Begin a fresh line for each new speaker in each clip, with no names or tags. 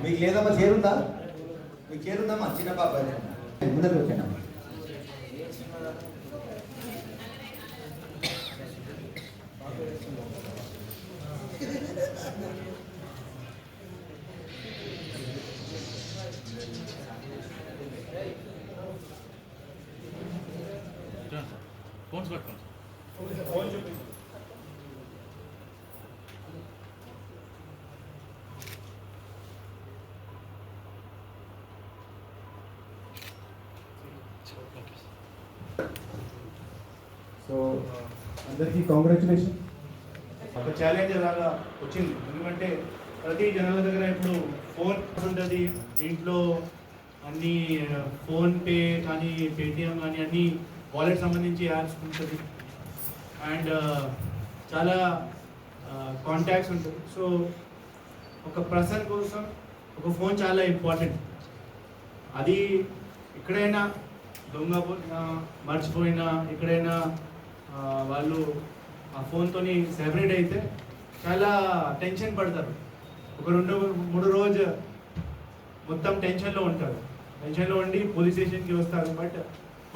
మీకు లేదమ్మా చేరుందా మీకు చేరుందమ్మా చిన్న పాప ముందరికి వచ్చానమ్మా
ఫోన్స్ పట్టుకోండి
సో అందరికీ కాంగ్రాచులేషన్
ఒక ఛాలెంజ్ లాగా వచ్చింది. ఎందుకంటే ప్రతి జనాల దగ్గర ఇప్పుడు ఫోన్ ఉంటుంది. దీంట్లో అన్ని ఫోన్ పే కానీ పేటిఎం కానీ అన్ని వాలెట్ సంబంధించి యాప్స్ ఉంటుంది. అండ్ చాలా కాంటాక్ట్స్ ఉంటుంది. సో ఒక పర్సన్ కోసం ఒక ఫోన్ చాలా ఇంపార్టెంట్ అది ఎక్కడైనా దొంగ పోయినా మర్చిపోయినా ఎక్కడైనా వాళ్ళు ఆ ఫోన్తోని సెపరేట్ అయితే చాలా టెన్షన్ పడతారు. ఒక రెండు మూడు రోజు మొత్తం టెన్షన్లో ఉంటారు. టెన్షన్లో ఉండి పోలీస్ స్టేషన్కి వస్తారు. బట్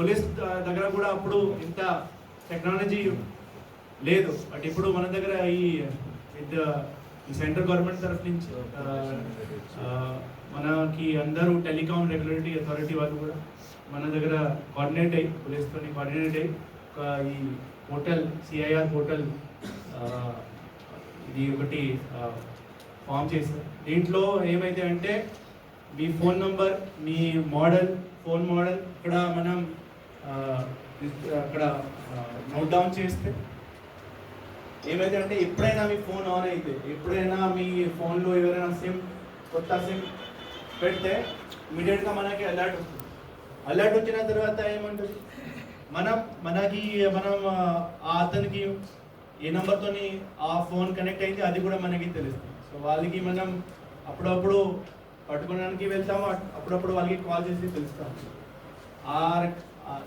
పోలీస్ దగ్గర కూడా అప్పుడు ఇంత టెక్నాలజీ లేదు. బట్ ఇప్పుడు మన దగ్గర ఈ విత్ ఈ సెంట్రల్ గవర్నమెంట్ తరఫు నుంచి మనకి అందరూ టెలికాం రెగ్యులేటరీ అథారిటీ వాళ్ళు కూడా మన దగ్గర కోఆర్డినేట్ అయ్యి పోలీస్తో కోఆర్డినేట్ అయ్యి ఒక ఈ పోర్టల్ సిఐఆర్ పోర్టల్ ఇది ఒకటి ఫామ్ చేశారు. దీంట్లో ఏమైతే అంటే మీ ఫోన్ నంబర్ మీ మోడల్ ఫోన్ మోడల్ ఇక్కడ మనం అక్కడ నోట్ డౌన్ చేస్తే ఏమైతే అంటే ఎప్పుడైనా మీ ఫోన్ ఆన్ అయితే ఎప్పుడైనా మీ ఫోన్లో ఎవరైనా సిమ్ కొత్త సిమ్ పెడితే ఇమీడియట్గా మనకి అలర్ట్ వస్తుంది. అలర్ట్ వచ్చిన తర్వాత ఏమంటుంది మనం మనకి మనం ఆ అతనికి ఏ నెంబర్తోని ఆ ఫోన్ కనెక్ట్ అయింది అది కూడా మనకి తెలుస్తుంది. సో వాళ్ళకి మనం అప్పుడప్పుడు పట్టుకోవడానికి వెళ్తాము అప్పుడప్పుడు వాళ్ళకి కాల్ చేసి తెలుస్తాము. ఆ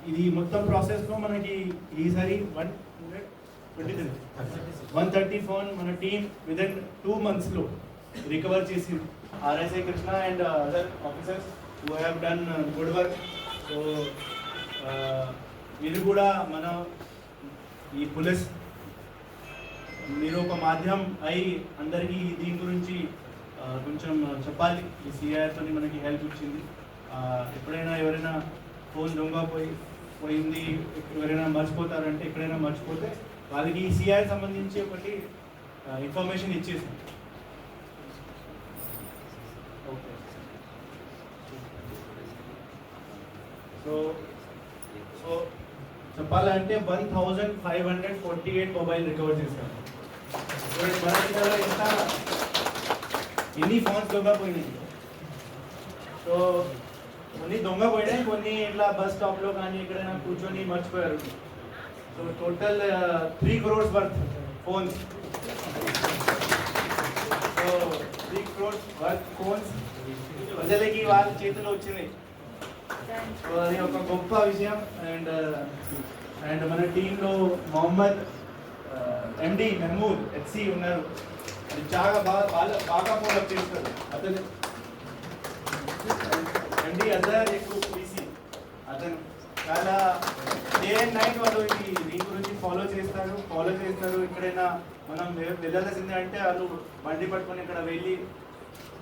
ఇది మొత్తం ప్రాసెస్లో మనకి ఈసారి one twenty one thirty phone మన టీమ్ విద్ ఇన్ టూ మంత్స్లో రికవర్ చేసింది. RSI Krishna and other officers who have done good work so మీరు కూడా మన ఈ పోలీస్ మీరు ఒక మాధ్యమం అయి అందరికీ దీని గురించి uh, కొంచెం uh, చెప్పాలి. ఈ సిఐఆర్తో మనకి హెల్ప్ ఇచ్చింది uh, ఎప్పుడైనా ఎవరైనా ఫోన్ దొంగ పోయి పోయింది ఎవరైనా మర్చిపోతారంటే ఎక్కడైనా మర్చిపోతే వాళ్ళకి ఈ సిఐఆర్ సంబంధించి ఒకటి ఇన్ఫర్మేషన్ ఇచ్చేసాం. ఓకే. సో సో చెప్పాలంటే one thousand five hundred forty eight mobile recover చేశాం. మన ఎంత? ఎన్ని ఫోన్స్ దొంగ పోయినాయి? సో కొన్ని దొంగ పోయినాయి కొన్ని ఇట్లా బస్ స్టాప్లో కానీ ఎక్కడైనా కూర్చొని మర్చిపోయారు so total three crores worth phones so three crores worth phones ప్రజలకి వాళ్ళ చేతిలో వచ్చినాయి సో అది ఒక గొప్ప విషయం అండ్ అండ్ మన టీంలో మొహమ్మద్ ఎండి మెహమూద్ హెచ్సి ఉన్నారు అది చాలా బాగా బాగా బాగా ఫోన్ చేస్తారు అతను అండి అదర్ ఎక్కువ పీసీ అతను చాలా డే అండ్ నైట్ వాళ్ళు ఇది దీని గురించి ఫాలో చేస్తారు ఫాలో చేస్తారు. ఎక్కడైనా మనం వెళ్ళాల్సిందే అంటే వాళ్ళు బండి పట్టుకొని ఇక్కడ వెళ్ళి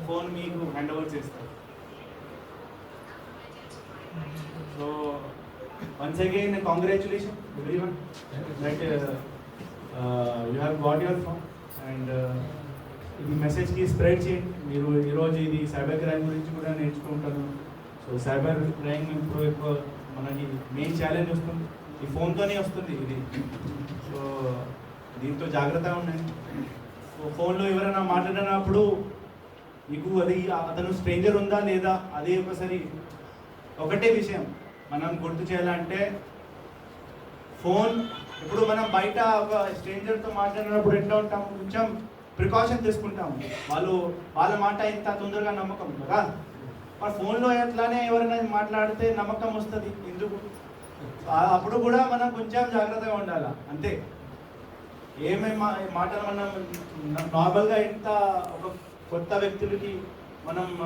ఫోన్ మీకు హ్యాండ్ ఓవర్ చేస్తారు. So once again congratulation everyone that you have got your phone and ఈ మెసేజ్కి స్ప్రెడ్ చేయండి. మీరు ఈరోజు ఇది సైబర్ క్రైమ్ గురించి కూడా నేర్చుకుంటారు సో సైబర్ క్రైమ్ ఇప్పుడు ఎక్కువ మనకి మెయిన్ ఛాలెంజ్ వస్తుంది. ఈ ఫోన్తోనే వస్తుంది ఇది. సో దీంతో జాగ్రత్తగా ఉన్నాయి సో ఫోన్లో ఎవరైనా మాట్లాడినప్పుడు మీకు అది అతను స్ట్రేంజర్ ఉందా లేదా అదే ఒకసారి ఒకటే విషయం. మనం గుర్తు చేయాలంటే ఫోన్ ఇప్పుడు మనం బయట ఒక స్ట్రేంజర్తో మాట్లాడినప్పుడు ఎట్లా ఉంటాం కొంచెం ప్రికాషన్ తీసుకుంటాం వాళ్ళు వాళ్ళ మాట ఇంత తొందరగా నమ్మకం కదా? మన ఫోన్లో ఎట్లానే ఎవరైనా మాట్లాడితే నమ్మకం వస్తుంది. ఎందుకు? అప్పుడు కూడా మనం కొంచెం జాగ్రత్తగా ఉండాలి? అంతే. ఏమేమి మా- మాటలు మనం నార్మల్గా ఎంత ఒక కొత్త వ్యక్తులకి మనం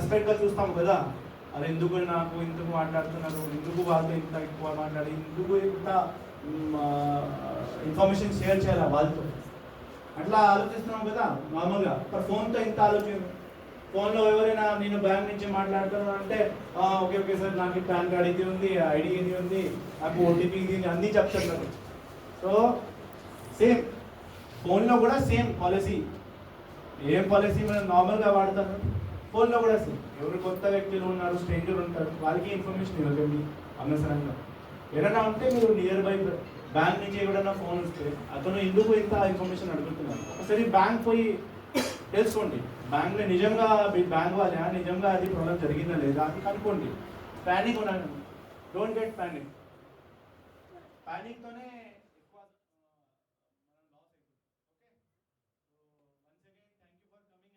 సస్పెక్ట్గా చూస్తాం కదా. అది ఎందుకు నాకు ఎందుకు మాట్లాడుతున్నారు? ఎందుకు వాళ్ళతో ఇంత ఎక్కువ మాట్లాడి ఎందుకు ఇంత ఇన్ఫర్మేషన్ షేర్ చేయాలి వాళ్ళతో? అట్లా ఆలోచిస్తున్నాం కదా నార్మల్గా. ఫోన్తో ఇంత ఆలోచన ఫోన్లో ఎవరైనా నేను బ్యాంక్ నుంచి మాట్లాడుతున్నాను అంటే ఓకే ఓకే సార్ నాకు పాన్ కార్డ్ ఇది ఉంది ఐడి ఇది ఉంది నాకు ఓటీపీ ఇది అన్ని అన్నీ చెప్తున్నారు సో సేమ్ ఫోన్లో కూడా సేమ్ పాలసీ. ఏం పాలసీ మనం నార్మల్గా వాడతాము ఫోన్లో కూడా సేమ్. ఎవరు కొత్త వ్యక్తులు ఉన్నారు స్ట్రేంజర్ ఉంటారు వాళ్ళకి ఇన్ఫర్మేషన్ ఇవ్వకండి అనవసరంగా ఏదైనా ఉంటే మీరు నియర్ బై బ్యాంక్ నుంచి ఎవరైనా ఫోన్ వస్తే అతను ఎందుకు ఇంత ఇన్ఫర్మేషన్ అడుగుతున్నారు ఒకసారి బ్యాంక్ పోయి తెలుసుకోండి. బ్యాంక్లో నిజంగా మీ బ్యాంక్ వాళ్ళ నిజంగా అది ప్రాబ్లం జరిగిందా లేదా? అది కనుక్కోండి. ప్యానిక్ ఉన్నాను డోంట్ గెట్ ప్యానిక్ ప్యానిక్తోనే